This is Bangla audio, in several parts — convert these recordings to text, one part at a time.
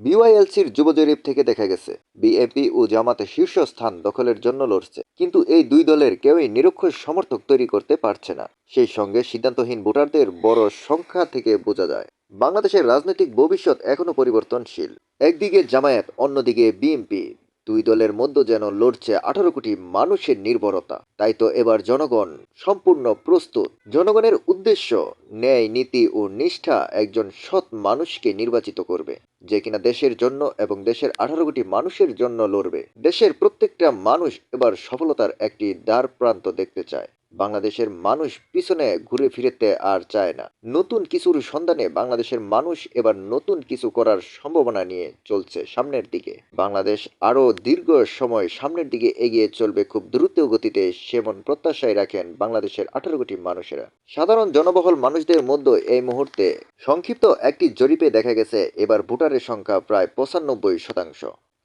বিওয়াইএলসির যুব জরিপ থেকে দেখা গেছে বিএনপি ও জামাতে শীর্ষস্থান দখলের জন্য লড়ছে। কিন্তু এই দুই দলের কেউই নিরক্ষর সমর্থক তৈরি করতে পারছে না। সেই সঙ্গে সিদ্ধান্তহীন ভোটারদের বড় সংখ্যা থেকে বোঝা যায়। বাংলাদেশের রাজনৈতিক ভবিষ্যৎ এখনও পরিবর্তনশীল। একদিকে জামায়াত, অন্যদিকে বিএনপি। দুই দলের মধ্যে যেন লড়ছে আঠারো কোটি মানুষের নির্ভরতা। তাই তো এবার জনগণ সম্পূর্ণ প্রস্তুত। জনগণের উদ্দেশ্য, ন্যায়, নীতি ও নিষ্ঠা একজন সৎ মানুষকে নির্বাচিত করবে, যে কিনা দেশের জন্য এবং দেশের আঠারো কোটি মানুষের জন্য লড়বে। দেশের প্রত্যেকটা মানুষ এবার সফলতার একটি দ্বার প্রান্ত দেখতে চায়। বাংলাদেশের মানুষ পিছনে ঘুরে ফিরেতে আর চায় না। নতুন কিছুর সন্ধানে বাংলাদেশের মানুষ এবার নতুন কিছু করার সম্ভাবনা নিয়ে চলছে সামনের দিকে। বাংলাদেশ আরও দীর্ঘ সময় সামনের দিকে এগিয়ে চলবে খুব দ্রুত গতিতে সেমন প্রত্যাশায় রাখেন বাংলাদেশের আঠারো কোটি মানুষেরা। সাধারণ জনবহুল মানুষদের মধ্যে এই মুহূর্তে সংক্ষিপ্ত একটি জরিপে দেখা গেছে, এবার ভোটারের সংখ্যা প্রায় পঁচানব্বই শতাংশ।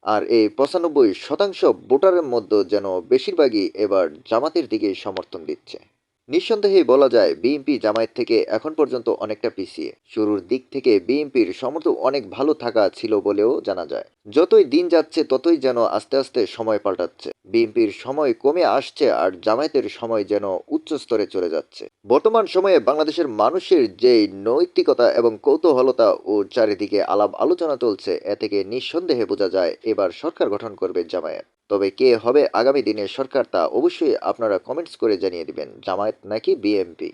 আর এই পঁচানব্বই শতাংশ ভোটারের মধ্যে যেন বেশিরভাগই এবার জামাতের দিকে সমর্থন দিচ্ছে। নিঃসন্দেহে বলা যায়, বিএনপি জামায়াত থেকে এখন পর্যন্ত অনেকটা পিছিয়ে। শুরুর দিক থেকে বিএনপির সমর্থন অনেক ভালো থাকা ছিল বলেও জানা যায়। যতই দিন যাচ্ছে, ততই যেন আস্তে আস্তে সময় পাল্টাচ্ছে। বিএনপির সময় কমে আসছে আর জামায়াতের সময় যেন উচ্চ স্তরে চলে যাচ্ছে। বর্তমান সময়ে বাংলাদেশের মানুষের যে নৈতিকতা এবং কৌতূহলতা ও চারিদিকে আলাপ আলোচনা চলছে, এ থেকে নিঃসন্দেহে বোঝা যায়, এবার সরকার গঠন করবে জামায়াত। তবে কে হবে আগামী দিনের সরকার তা অবশ্যই আপনারা কমেন্টস করে জানিয়ে দিবেন। জামায়াত নাকি বিএমপি